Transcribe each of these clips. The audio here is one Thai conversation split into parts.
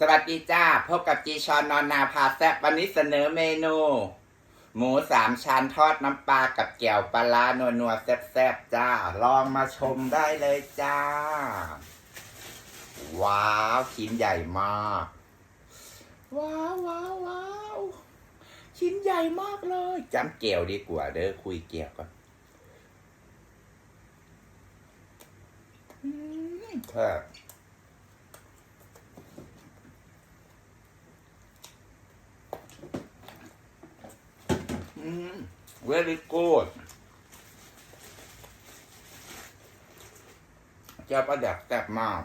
สวัสดีจ้า พบกับจีชอนนอนนาพาแซบวันนี้เสนอเมนู หมูสามชั้นทอดน้ำปลากับแก้วปลาร้านัวนัวๆแซ่บๆจ้า ลองมาชมได้เลยจ้า ว้าวชิ้นใหญ่มาก ว้าวว้าวว้าวชิ้นใหญ่มากเลยจำแก้วดีกว่าเด้อคุยแก้วก่อนอืมแซ่บ อืม very good จ้าประดับแซ่บมาก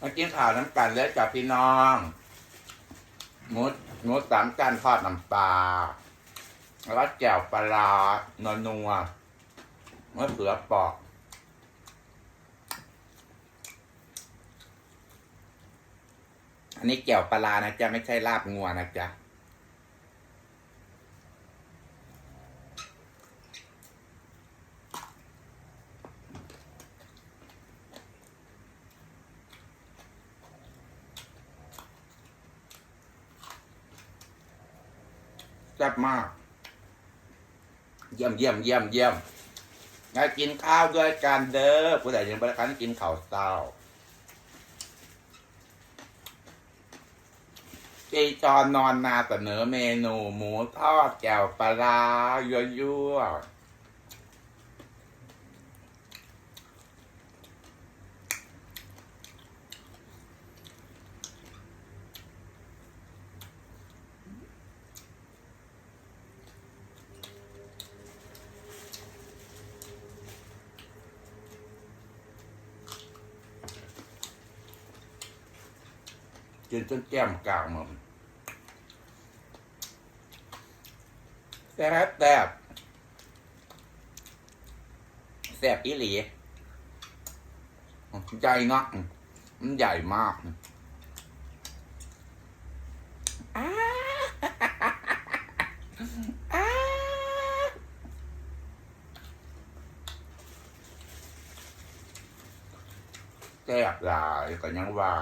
มากินข่าวน้ำกันแล้วจากพี่น้องหมูหมูสามจานทอดน้ำปลา แล้วก็แจ่วปลาร้านัวนัวมะเขือเปอก อันนี้แจ่วปลานะจ๊ะ ไม่ใช่ลาบงัวนะจ๊ะแซ่บมาก ยี่ยมเยี่ยมเยี่ยมเยี่ยมงากินข้าวด้วยกันเด้อผู้ใดยังบริการกินข้าวเศร้าจีจอนนอนนาเสนอเมนู หมูทอดแก้วปลาร้ายั่วๆ กินจนแก้มกลางหมดแซ่บแซ่บแซ่บอีหลีใหญ่เนาะมันใหญ่มากอ้าอ้าแซ่บหลายก็ยังว่า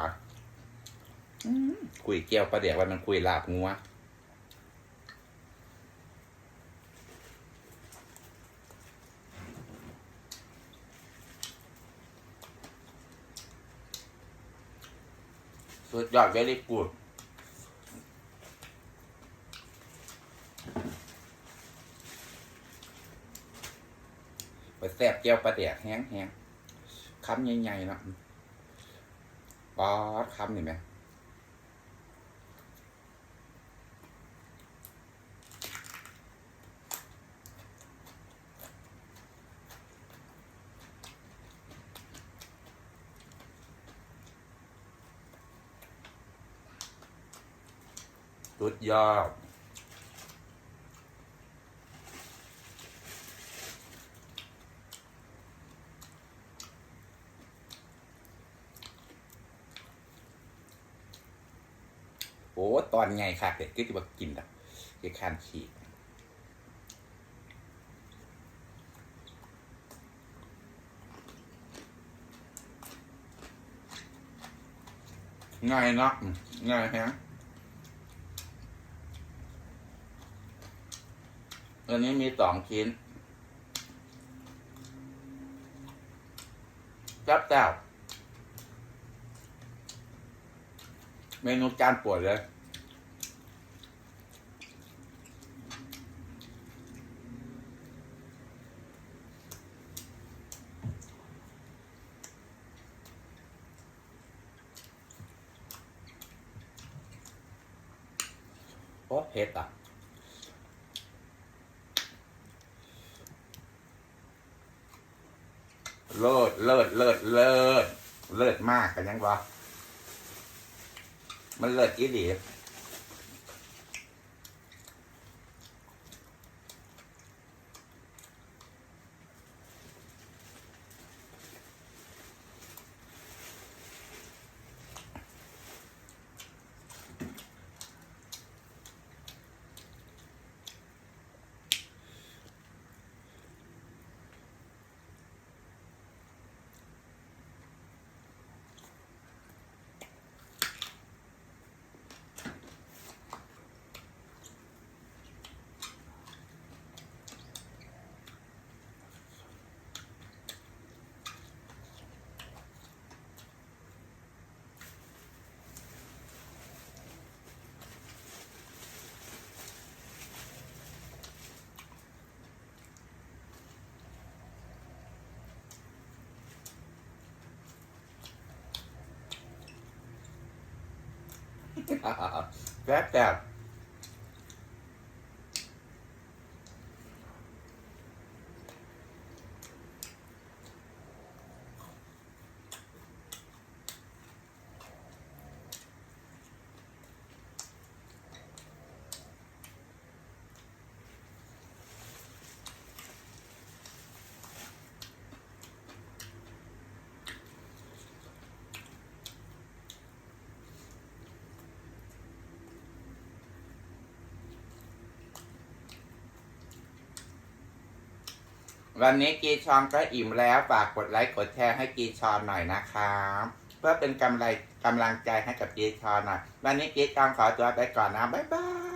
คุยเกี่ยวประเดี๋ยวว่ามันคุยลาบงัวสุดยอดเวลี่กูดไปแซ่บเจียวปลาเดี๋ยวแห้งแห้งๆคำใหญ่ๆเนาะป๊อดคำนี่ไหม สุดยอดโอ้ตอนไงค่ะเด็กก็จะมากินอะจะคานขีดง่ายนะง่ายฮะ ตัวนี้มีสองชิ้นจับแจ่วเมนูจานปวดเลย โอ้เผ็ดอะ เลิศเลิศเลิศเลิศเลิศมากกันยังวะมันเลิศอีหลี แซ่ วันนี้กีชอนก็อิ่มแล้วฝากกดไลค์กดแชร์ให้กีชอนหน่อยนะครับเพื่อเป็นกำไรกำลังใจให้กับกีชอนหน่อยวันนี้กีชอนขอตัวไปก่อนนะบ๊ายบาย